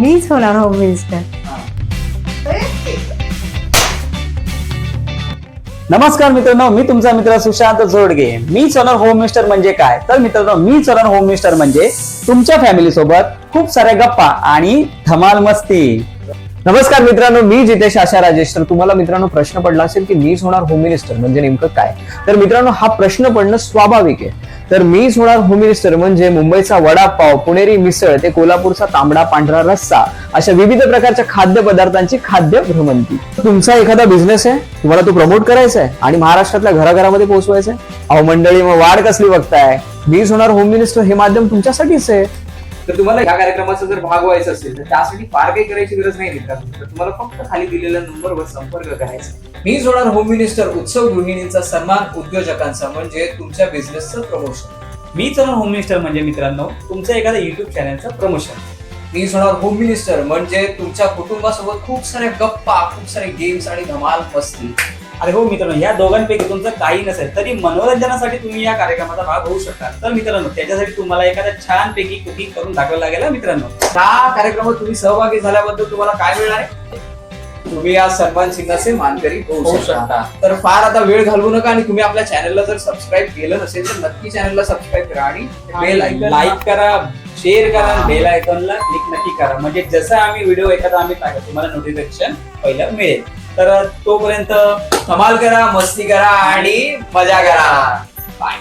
मीच होणार home minister नमस्कार मित्रांनो मी तुमचा मित्र सुशांत जोडगे. मी होणार होम मिनिस्टर म्हणजे काय? तर मित्रांनो मी होणार होम मिनिस्टर म्हणजे तुमच्या फॅमिली सोबत खूप साऱ्या गप्पा आणि धमाल मस्ती. नमस्कार मित्रांनो मी जितेश आशा राजेश. तर तुम्हाला मित्रांनो प्रश्न पडला असेल की मीच होणार होम मिनिस्टर म्हणजे नेमकं काय? तर मित्रांनो हा प्रश्न पडणं स्वाभाविक आहे. तर मीच होणार होमिनिस्टर म्हणजे मुंबईचा वडापाव पुणेरी मिसळ ते कोल्हापूरचा तांबडा पांढरा रस्सा अशा विविध प्रकारच्या खाद्यपदार्थांची खाद्य भ्रमंती. तुमचा एखादा बिझनेस आहे तुम्हाला तो प्रमोट करायचा आहे आणि महाराष्ट्रातल्या घराघरामध्ये पोहोचवायचा आहे? अहो मंडळी मग वाढ कसली बघताय? मीच होणार होम मिनिस्टर हे माध्यम तुमच्यासाठीच आहे. तर तुम्हाला ह्या कार्यक्रमाचा जर भाग व्हायचा असेल तर त्यासाठी फार काही करायची गरज नाही मित्रांनो तुम्हाला फक्त खाली दिलेल्या नंबरवर संपर्क करायचा. मी होणार होम मिनिस्टर उत्सव गृहिणींचा सन्मान उद्योजकांचा म्हणजे तुमच्या बिझनेसचं प्रमोशन मीच होणार होम मिनिस्टर म्हणजे मित्रांनो तुमच्या एखाद्या युट्यूब चॅनलचं प्रमोशन मी होणार होम मिनिस्टर म्हणजे तुमच्या कुटुंबासोबत खूप साऱ्या गप्पा खूप सारे गेम्स आणि धमाल मस्ती. अरे हो मित्रांनो या दोघांपैकी तुमचं काही नसेल तरी मनोरंजनासाठी तुम्ही या कार्यक्रमाचा भाग होऊ शकता. तर मित्रांनो त्याच्यासाठी तुम्हाला एखाद्या छान पैकी कुकिंग करून दाखवायला लागेल हा मित्रांनो. त्या कार्यक्रमात तुम्ही सहभागी झाल्याबद्दल तुम्हाला काय मिळणार आहे? तुम्ही या सन्मान चिन्हाचे मानकरी होऊ शकता. तर फार आता वेळ घालवू नका आणि तुम्ही आपल्या चॅनलला जर सबस्क्राईब केलं नसेल तर नक्की चॅनलला सबस्क्राईब करा आणि बेल लाईक करा. शेअर करा बेल आयकॉनला क्लिक नक्की करा. म्हणजे जसं आम्ही व्हिडिओ एखादा आम्ही टाकतो तुम्हाला नोटिफिकेशन पहिलं मिळेल. तर तोपर्यंत कमाल करा मस्ती करा आणि मजा करा. बाय